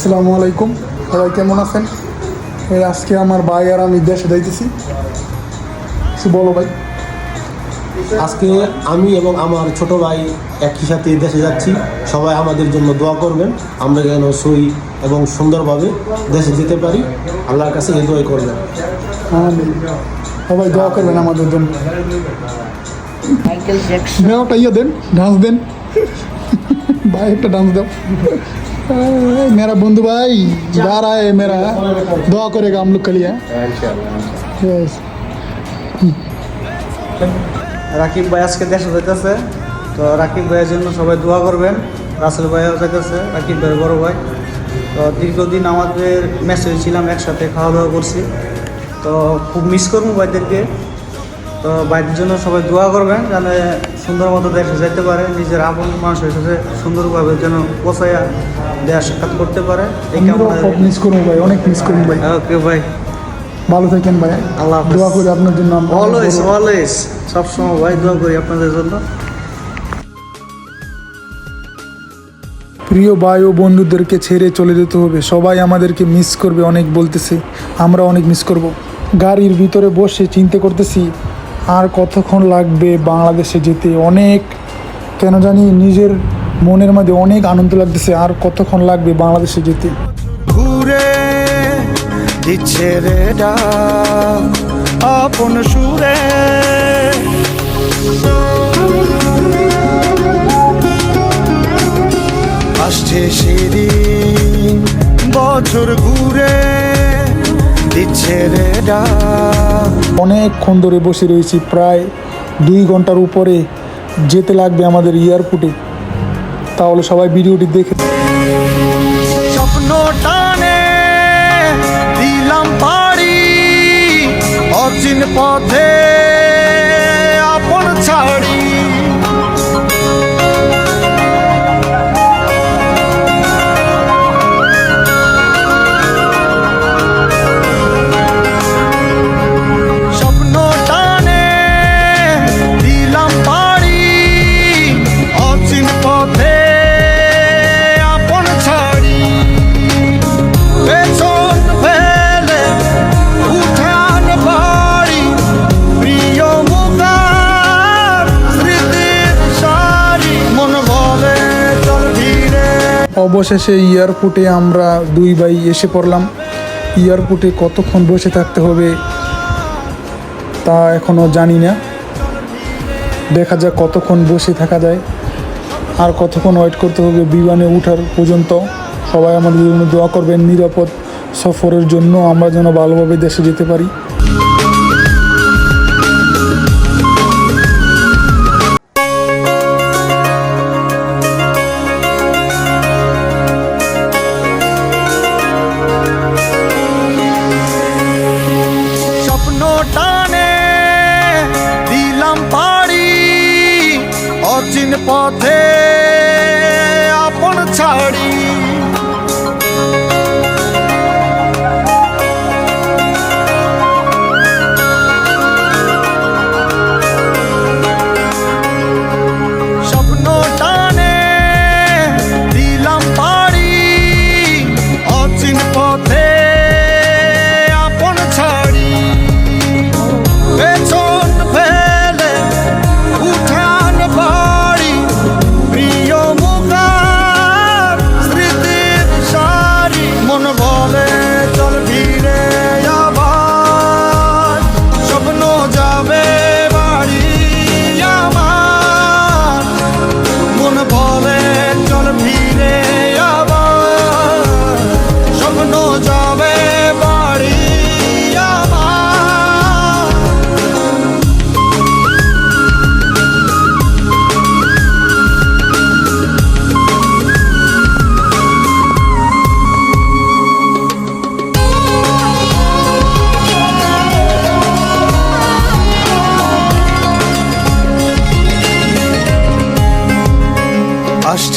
আসসালামু আলাইকুম। সবাই কেমন আছেন? এই আজকে আমার ভাই আর আমি দেশে যাইতেছি। কিছু বলো ভাই। আজকে আমি এবং আমার ছোট ভাই একই সাথে দেশে যাচ্ছি। সবাই আমাদের জন্য দোয়া করবেন। আমরা যেন সই এবং সুন্দরভাবে দেশে যেতে পারি। আল্লাহর কাছে এই দোয়াই করবেন। সবাই দোয়া করবেন আমাদের জন্য। মাইকেল জ্যাকসন মেয়েটা ইয়ে দেন ডান্স দেন। ভাই একটা ডান্স দাও। मेरा बंधु भाई जा रहा है मेरा दुआ करेगा हम लोग के लिए Yes. রাকিব ভাই আজকে দেশে যাইতেছে তো রাকিব ভাইয়ের জন্য সবাই দোয়া করবেন রাসেল ভাইও যাইতেছে রাকিব ভাইয়ের বড় ভাই তো দীর্ঘদিন আমাদের ম্যাচ হয়েছিলাম একসাথে খাওয়া দাওয়া করছি তো খুব মিস করবো ভাইদেরকে তো ভাইদের জন্য সবাই দোয়া করবেন যেন সুন্দর মতো দেশে যাইতে পারে নিজের আপন মানুষের সাথে সুন্দরভাবে যেন পচাইয়া দেয়া সাক্ষাৎ করতে পারে। এই মিস করব ভাই অনেক মিস করব ভাই। ওকে ভাই। ভালো থাকেন ভাই। আল্লাহ। দোয়া করি আপনার জন্য অলওয়েজ অলওয়েজ সবসময় ভাই দোয়া করি আপনাদের জন্য। প্রিয় ভাই ও বন্ধুদেরকে ছেড়ে চলে যেতে হবে। সবাই আমাদেরকে মিস করবে অনেক বলতেছে। আমরা অনেক মিস করব। গাড়ির ভিতরে বসে চিন্তা করতেছি আর কতক্ষণ লাগবে বাংলাদেশে যেতে? অনেক, কেন জানি নিজের মনের মধ্যে অনেক আনন্দ লাগতেছে, আর কতক্ষণ লাগবে বাংলাদেশে যেতে? ঘুরে দিচ্ছে রে আপন সুরে। আসছে সেদিন বছর ঘুরে দিচ্ছে রে ডাক অনেকক্ষণ ধরে বসে রয়েছি, প্রায় দুই ঘণ্টার উপরে যেতে লাগবে আমাদের এয়ারপোর্টে। তাহলে সবাই ভিডিওটি দেখে দিলাম পথে অবশেষে এয়ারপোর্টে আমরা দুই ভাই এসে পড়লাম। এয়ারপোর্টে কতক্ষণ বসে থাকতে হবে তা এখনও জানি না। দেখা যাক কতক্ষণ বসে থাকা যায়। আর কতক্ষণ ওয়েট করতে হবে বিমানে ওঠার পর্যন্ত। সবাই আমাদের জন্য দোয়া করবেন, নিরাপদ সফরের জন্য আমরা যেন ভালোভাবে দেশে যেতে পারি। অচিন পথে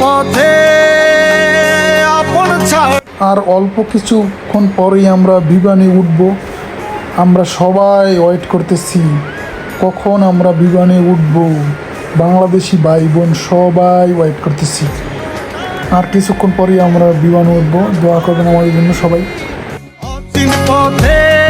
পথে আপন আর অল্প কিছুক্ষণ পরেই আমরা বিমানে উঠব। আমরা সবাই ওয়েট করতেছি কখন আমরা বিমানে উঠব। বাংলাদেশি ভাই বোন সবাই ওয়েট করতেছি। আর কিছুক্ষণ পরেই আমরা বিমানে উঠব। দোয়া করবেন আমাদের জন্য সবাই। পথে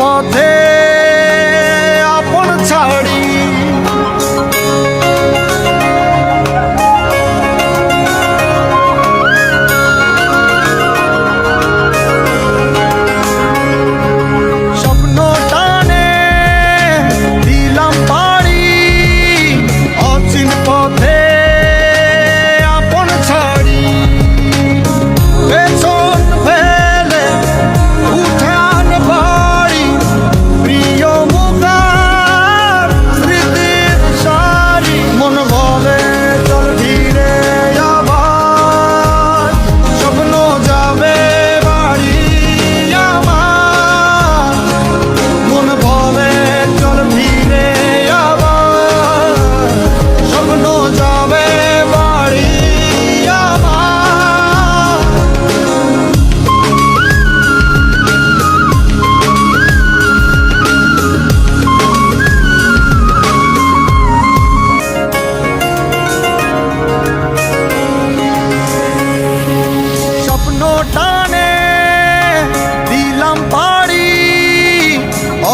পথে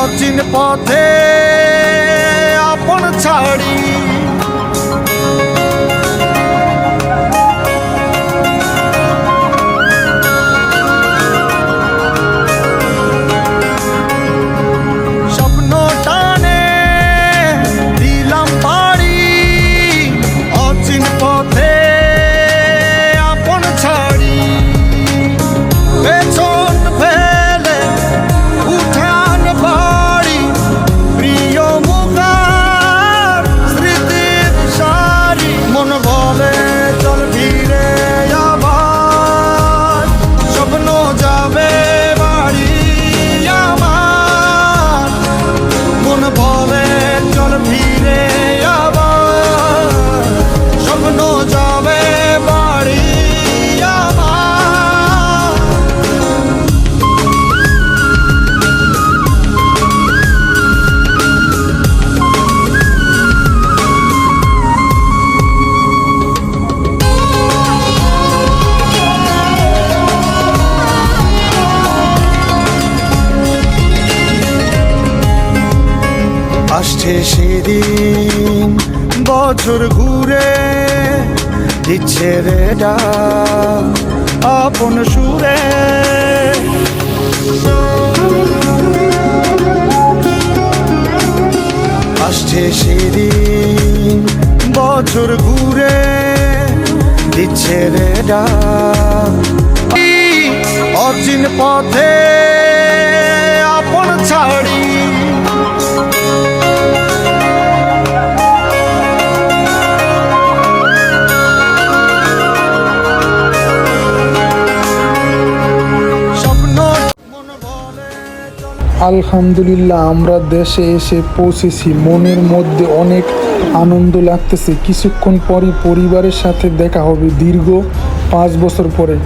অচিন পথে আপন ছাড়ি। বছর ঘুরে দিচ্ছে রে আপন সুরে। আসছে সেদিন বছর ঘুরে দিচ্ছে রে অর্জিন পথে আপন ছাড়ি আলহামদুলিল্লাহ, আমরা দেশে এসে পৌঁছেছি। মনের মধ্যে অনেক আনন্দ লাগতেছে। কিছুক্ষণ পরই পরিবারের সাথে দেখা হবে, দীর্ঘ পাঁচ বছর পরে।